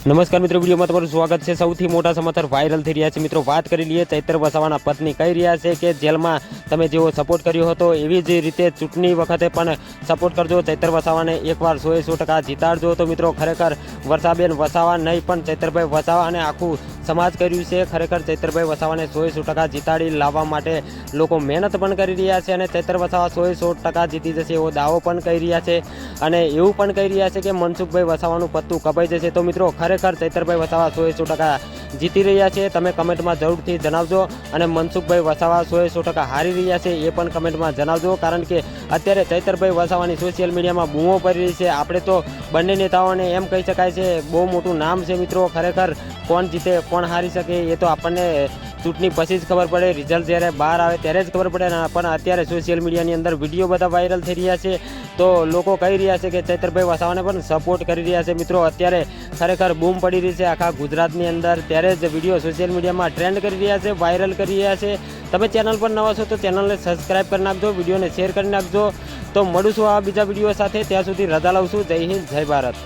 નમસ્કાર મિત્રો, વિડીયોમાં તમારું સ્વાગત છે. સૌથી મોટા સમાચાર વાયરલ થઈ રહ્યા છે. મિત્રો, વાત કરી લઈએ ચૈત્ર વસાવાના પત્ની કહી રહ્યા છે કે જેલમાં તમે જેવો સપોર્ટ કર્યો હતો એવી જ રીતે ચૂંટણી વખતે પણ સપોર્ટ કરજો. ચૈત્ર વસાવાને એકવાર સોએ સો ટકા જીતાડજો. તો મિત્રો, ખરેખર વર્ષાબેન વસાવા નહીં, પણ ચૈત્રભાઈ વસાવા અને આખું સમાજ કર્યું છે. ખરેખર ચૈત્રભાઈ વસાવાને સોએ સો ટકા જીતાડી લાવવા માટે લોકો મહેનત પણ કરી રહ્યા છે અને ચૈત્ર વસાવા સોએ સો ટકા જીતી જશે એવો દાવો પણ કહી રહ્યા છે. અને એવું પણ કહી રહ્યા છે કે મનસુખભાઈ વસાવાનું પત્તું કપાઈ જશે. તો મિત્રો, ખરેખર ચૈતરભાઈ વસાવા સોએ સો ટકા જીતી રહ્યા છે. તમે કમેન્ટમાં જરૂરથી જણાવજો અને મનસુખભાઈ વસાવા સોએ સો ટકા હારી રહ્યા છે એ પણ કમેન્ટમાં જણાવજો. કારણ કે અત્યારે ચૈતરભાઈ વસાવાની સોશિયલ મીડિયામાં બૂમો પડી રહી છે. આપણે તો બંને નેતાઓને એમ કહી શકાય છે, બહુ મોટું નામ છે મિત્રો, ખરેખર કોણ જીતે, કોણ હારી શકે એ તો આપણને ચૂંટણી પછી જ ખબર પડે. રિઝલ્ટ જ્યારે બહાર આવે ત્યારે જ ખબર પડે પણ અત્યારે સોશિયલ મીડિયાની અંદર વીડિયો બધા વાયરલ થઈ રહ્યા છે. તો લોકો કહી રહ્યા છે કે ચૈતરભાઈ વસાવાને પણ સપોર્ટ કરી રહ્યા છે. મિત્રો, અત્યારે ખરેખર બૂમ પડી રહી છે આખા ગુજરાતની અંદર. ત્યારે જ વીડિયો સોશિયલ મીડિયામાં ટ્રેન્ડ કરી રહ્યા છે વાયરલ કરી રહ્યા છે. તમે ચેનલ પર નવા છો તો ચેનલને સબસ્ક્રાઈબ કરી નાખજો વિડીયોને શેર કરી નાખજો. તો મળું છું આ બીજા વીડિયો સાથે. ત્યાં સુધી રજા લઉં છું. જય હિન્દ, જય ભારત.